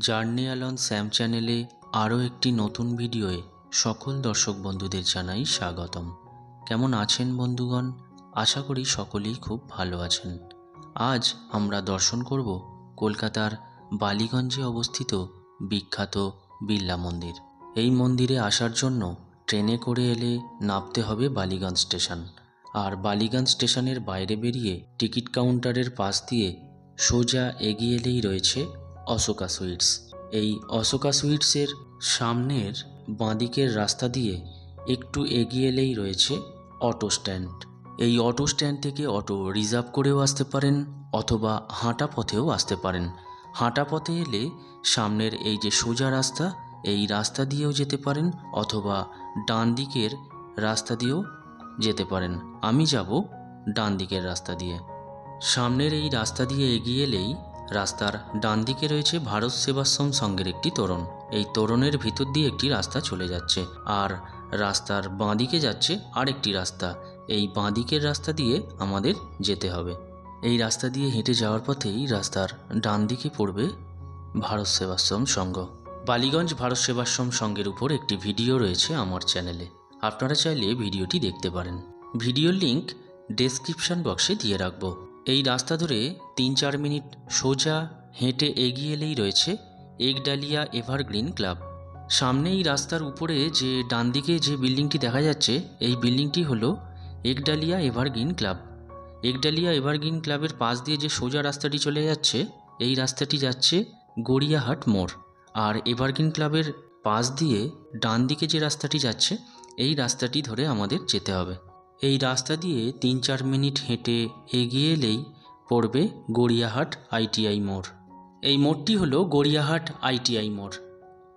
Journey alone Sam চ্যানেলে আরও একটি নতুন ভিডিওয়ে সকল দর্শক বন্ধুদের জানাই স্বাগতম। কেমন আছেন বন্ধুগণ? আশা করি সকলেই খুব ভালো আছেন। আজ আমরা দর্শন করব কলকাতার বালিগঞ্জে অবস্থিত বিখ্যাত বিড়লা মন্দির। এই মন্দিরে আসার জন্য ট্রেনে করে এলে নামতে হবে বালিগঞ্জ স্টেশন। আর বালিগঞ্জ স্টেশনের বাইরে বেরিয়ে টিকিট কাউন্টারের পাশ দিয়ে সোজা এগিয়ে এলেই রয়েছে অশোকা সুইটস। এই অশোকা সুইটসের সামনের বাঁদিকের রাস্তা দিয়ে একটু এগিয়ে এলেই রয়েছে অটো স্ট্যান্ড। এই অটো স্ট্যান্ড থেকে অটো রিজার্ভ করেও আসতে পারেন অথবা হাঁটা পথেও আসতে পারেন। হাঁটা পথে এলে সামনের এই যে সোজা রাস্তা, এই রাস্তা দিয়েও যেতে পারেন অথবা ডান দিকের রাস্তা দিয়েও যেতে পারেন। আমি যাব ডান দিকের রাস্তা দিয়ে। সামনের এই রাস্তা দিয়ে এগিয়ে এলেই রাস্তার ডান দিকে রয়েছে ভারত সেবাশ্রম সংঘের একটি তোরণ। এই তোরণের ভিতর দিয়ে একটি রাস্তা চলে যাচ্ছে আর রাস্তার বাঁ দিকে যাচ্ছে আরেকটি রাস্তা। এই বাঁ দিকের রাস্তা দিয়ে আমাদের যেতে হবে। এই রাস্তা দিয়ে হেঁটে যাওয়ার পথেই রাস্তার ডান দিকে পড়বে ভারত সেবাশ্রম সংঘ বালিগঞ্জ ভারত সেবাশ্রম সংঘের উপর একটি ভিডিও রয়েছে আমার চ্যানেলে। আপনারা চাইলে ভিডিওটি দেখতে পারেন। ভিডিওর লিংক ডেসক্রিপশন বক্সে দিয়ে রাখব। এই রাস্তা ধরে তিন চার মিনিট সোজা হেঁটে এগিয়ে এলেই রয়েছে একডালিয়া এভারগ্রিন ক্লাব। সামনে এই রাস্তার উপরে যে ডান দিকে যে বিল্ডিংটি দেখা যাচ্ছে, এই বিল্ডিংটি হলো Ekdalia Evergreen club. Ekdalia Evergreen ক্লাবের পাশ দিয়ে যে সোজা রাস্তাটি চলে যাচ্ছে, এই রাস্তাটি যাচ্ছে গড়িয়াহাট মোড়। আর এভারগ্রিন ক্লাবের পাশ দিয়ে ডান দিকে যে রাস্তাটি যাচ্ছে, এই রাস্তাটি ধরে আমাদের যেতে হবে। এই রাস্তা দিয়ে তিন চার মিনিট হেঁটে এগিয়ে এলেই পড়বে গড়িয়াহাট আইটিআই মোড়। এই মোড়টি হলো গড়িয়াহাট আইটিআই মোড়।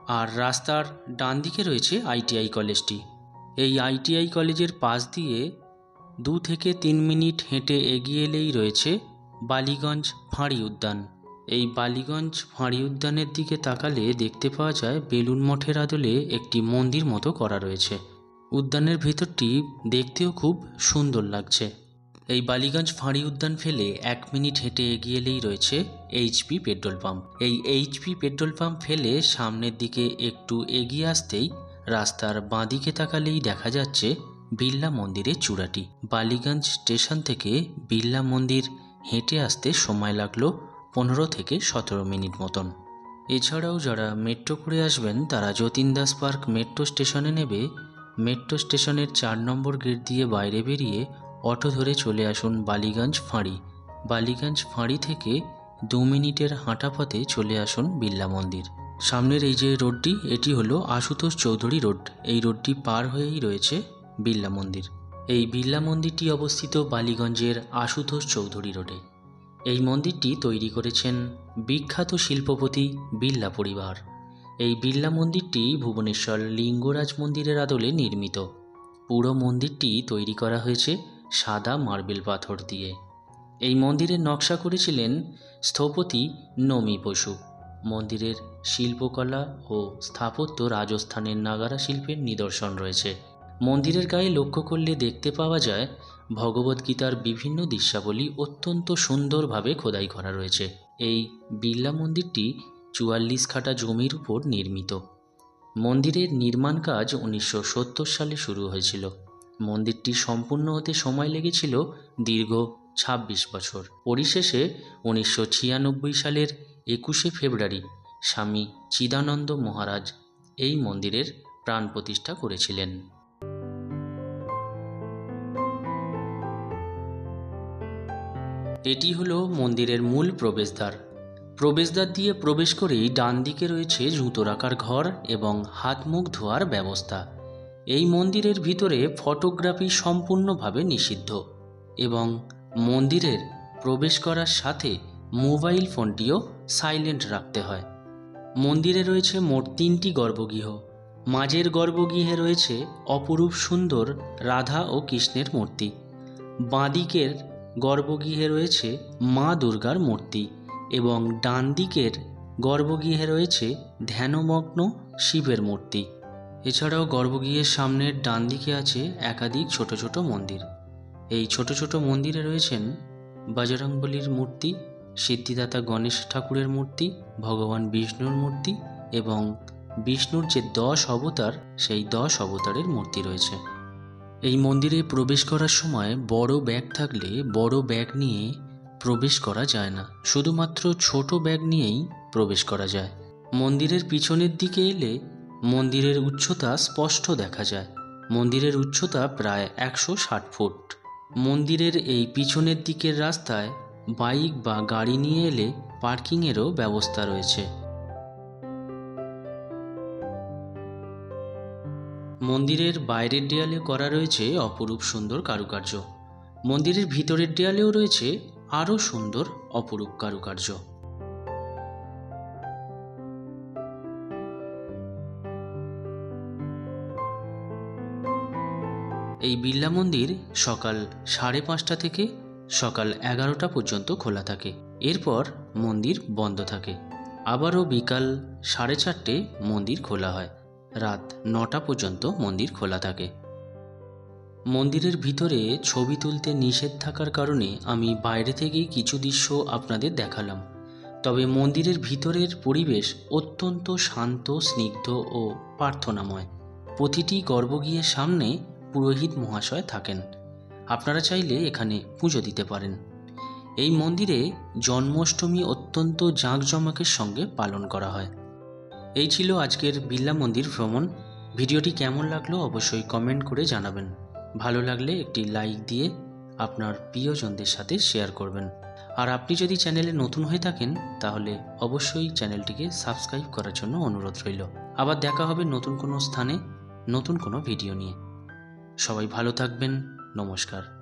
আর রাস্তার ডান দিকে রয়েছে আইটিআই কলেজটি। এই আইটিআই কলেজের পাশ দিয়ে দু থেকে তিন মিনিট হেঁটে এগিয়ে এলেই রয়েছে বালিগঞ্জ ফাঁড়ি উদ্যান। এই বালিগঞ্জ ফাঁড়ি উদ্যানের দিকে তাকালে দেখতে পাওয়া যায় বেলুন মঠের আদলে একটি মন্দির মতো করা রয়েছে। উদ্যানের ভেতরটি দেখতেও খুব সুন্দর লাগছে। এই বালিগঞ্জ ফাঁড়ি উদ্যান ফেলে এক মিনিট হেঁটে এগিয়ে এলেই রয়েছে এইচপি পেট্রোল পাম্প। এই এইচপি পেট্রোল পাম্প ফেলে সামনের দিকে একটু এগিয়ে আসতেই রাস্তার বাঁদিকে তাকালেই দেখা যাচ্ছে বিড়লা মন্দিরের চূড়াটি। বালিগঞ্জ স্টেশন থেকে বিড়লা মন্দির হেঁটে আসতে সময় লাগল পনেরো থেকে সতেরো মিনিট মতন। এছাড়াও যারা মেট্রো করে আসবেন তারা যতীন দাস পার্ক মেট্রো স্টেশনে নেবে মেট্রো স্টেশনের চার নম্বর গেট দিয়ে বাইরে বেরিয়ে অটো ধরে চলে আসুন বালিগঞ্জ ফাঁড়ি। বালিগঞ্জ ফাঁড়ি থেকে দু মিনিটের হাঁটা পথে চলে আসুন বিড়লা মন্দির। সামনের এই যে রোডটি, এটি হলো আশুতোষ চৌধুরী রোড। এই রোডটি পার হয়েই রয়েছে বিড়লা মন্দির। এই বিড়লা মন্দিরটি অবস্থিত বালিগঞ্জের আশুতোষ চৌধুরী রোডে। এই মন্দিরটি তৈরি করেছেন বিখ্যাত শিল্পপতি বিড়লা পরিবার। এই বিড়লা মন্দিরটি ভুবনেশ্বর লিঙ্গরাজ মন্দিরের আদলে নির্মিত। পুরো মন্দিরটি তৈরি করা হয়েছে সাদা মার্বেল পাথর দিয়ে। এই মন্দিরের নকশা করেছিলেন স্থপতি নমি বসু। মন্দিরের শিল্পকলা ও স্থাপত্য রাজস্থানের নাগারা শিল্পের নিদর্শন রয়েছে। মন্দিরের গায়ে লক্ষ্য করলে দেখতে পাওয়া যায় ভগবদ্গীতার বিভিন্ন দৃশ্যাবলী অত্যন্ত সুন্দরভাবে খোদাই করা রয়েছে। এই বিড়লা মন্দিরটি চুয়াল্লিশ খাটা জমির উপর নির্মিত। মন্দিরের নির্মাণ কাজ উনিশশো সত্তর সালে শুরু হয়েছিল। মন্দিরটি সম্পূর্ণ হতে সময় লেগেছিল দীর্ঘ ২৬ বছর। পরিশেষে উনিশশো ছিয়ানব্বই সালের একুশে ফেব্রুয়ারি স্বামী চিদানন্দ মহারাজ এই মন্দিরের প্রাণ প্রতিষ্ঠা করেছিলেন। এটি হলো মন্দিরের মূল প্রবেশদ্বার। প্রবেশদ্বার দিয়ে প্রবেশ করেই ডান দিকে রয়েছে জুতো রাখার ঘর এবং হাত মুখ ধোয়ার ব্যবস্থা। এই মন্দিরের ভিতরে ফটোগ্রাফি সম্পূর্ণভাবে নিষিদ্ধ এবং মন্দিরের প্রবেশ করার সাথে মোবাইল ফোনটিও সাইলেন্ট রাখতে হয়। মন্দিরে রয়েছে মোট তিনটি গর্ভগৃহ। মাঝের গর্ভগৃহে রয়েছে অপরূপ সুন্দর রাধা ও কৃষ্ণের মূর্তি। বাঁদিকের গর্ভগৃহে রয়েছে মা দুর্গার মূর্তি। এবং ডান দিকের গর্ভগৃহে রয়েছে ধ্যানমগ্ন শিবের মূর্তি। এছাড়াও গর্ভগৃহের সামনের ডান দিকে আছে একাধিক ছোট ছোট মন্দির। এই ছোট ছোট মন্দিরে রয়েছেন বজরংবলির মূর্তি, সিদ্ধিদাতা গণেশ ঠাকুরের মূর্তি, ভগবান বিষ্ণুর মূর্তি এবং বিষ্ণুর যে দশ অবতার, সেই দশ অবতারের মূর্তি রয়েছে। এই মন্দিরে প্রবেশ করার সময় বড় ব্যাগ থাকলে বড় ব্যাগ নিয়ে প্রবেশ করা যায় না। শুধুমাত্র ছোট ব্যাগ নিয়েই প্রবেশ করা যায়। মন্দিরের পিছনের দিকে এলে মন্দিরের উচ্চতা স্পষ্ট দেখা যায়। মন্দিরের উচ্চতা প্রায় একশো ষাট ফুট। মন্দিরের এই পিছনের দিকের রাস্তায় বাইক বা গাড়ি নিয়ে এলে পার্কিংয়েরও ব্যবস্থা রয়েছে। মন্দিরের বাইরের দেয়ালে করা রয়েছে অপরূপ সুন্দর কারুকার্য। মন্দিরের ভিতরের দেয়ালেও রয়েছে আরও সুন্দর অপরূপ কারুকার্য। এই বিড়লা মন্দির সকাল সাড়ে পাঁচটা থেকে সকাল এগারোটা পর্যন্ত খোলা থাকে। এরপর মন্দির বন্ধ থাকে। আবারও বিকাল সাড়ে চারটে মন্দির খোলা হয়। রাত নটা পর্যন্ত মন্দির খোলা থাকে। মন্দিরের ভিতরে ছবি তুলতে নিষেধ থাকার কারণে আমি বাইরে থেকেই কিছু দৃশ্য আপনাদের দেখালাম। তবে মন্দিরের ভিতরের পরিবেশ অত্যন্ত শান্ত, স্নিগ্ধ ও প্রার্থনাময়। প্রতিটি গর্ভগৃহের সামনে পুরোহিত মহাশয় থাকেন। আপনারা চাইলে এখানে পুজো দিতে পারেন। এই মন্দিরে জন্মাষ্টমী অত্যন্ত জাঁকজমকের সঙ্গে পালন করা হয়। এই ছিল আজকের বিল্লা মন্দির ভ্রমণ। ভিডিওটি কেমন লাগল অবশ্যই কমেন্ট করে জানাবেন। ভালো লাগলে একটি লাইক দিয়ে আপনার প্রিয়জনদের সাথে শেয়ার করবেন। আর আপনি যদি চ্যানেলে নতুন হয়ে থাকেন, তাহলে অবশ্যই চ্যানেলটিকে সাবস্ক্রাইব করার জন্য অনুরোধ রইল। আবার দেখা হবে নতুন কোনো স্থানে, নতুন কোনো ভিডিও নিয়ে। সবাই ভালো থাকবেন। নমস্কার।